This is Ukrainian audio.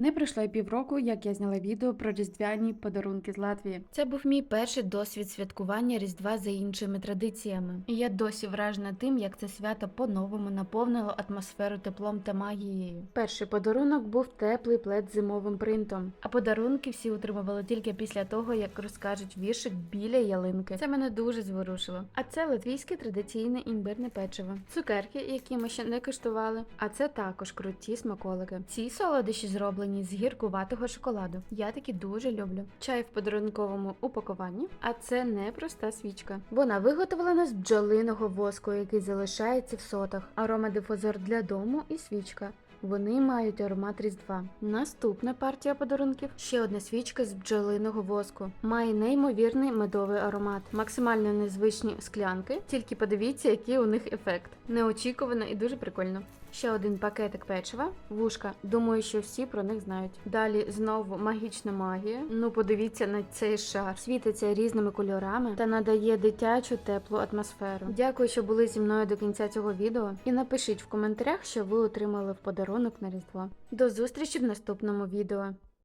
Не пройшло й півроку, як я зняла відео про різдвяні подарунки з Латвії. Це був мій перший досвід святкування Різдва за іншими традиціями. І я досі вражена тим, як це свято по-новому наповнило атмосферу теплом та магією. Перший подарунок був теплий плед з зимовим принтом. А подарунки всі отримували тільки після того, як розкажуть віршик біля ялинки. Це мене дуже зворушило. А це латвійське традиційне імбирне печиво. Цукерки, які ми ще не куштували. А це також круті смаколики. Ці солодощі зроблені з гіркуватого шоколаду. Я такі дуже люблю. Чай в подарунковому упакуванні. А це не проста свічка. Вона виготовлена з бджолиного воску, який залишається в сотах. Аромадифузор для дому і свічка. Вони мають аромат різдва. Наступна партія подарунків ще одна свічка з бджолиного воску. Має неймовірний медовий аромат, максимально незвичні склянки. Тільки подивіться, який у них ефект. Неочікувано і дуже прикольно. Ще один пакетик печива, вушка. Думаю, що всі про них знають. Далі знову магічна магія. Ну подивіться на цей шар. Світиться різними кольорами та надає дитячу теплу атмосферу. Дякую, що були зі мною до кінця цього відео. І напишіть в коментарях, що ви отримали в подарунок на різдво. До зустрічі в наступному відео.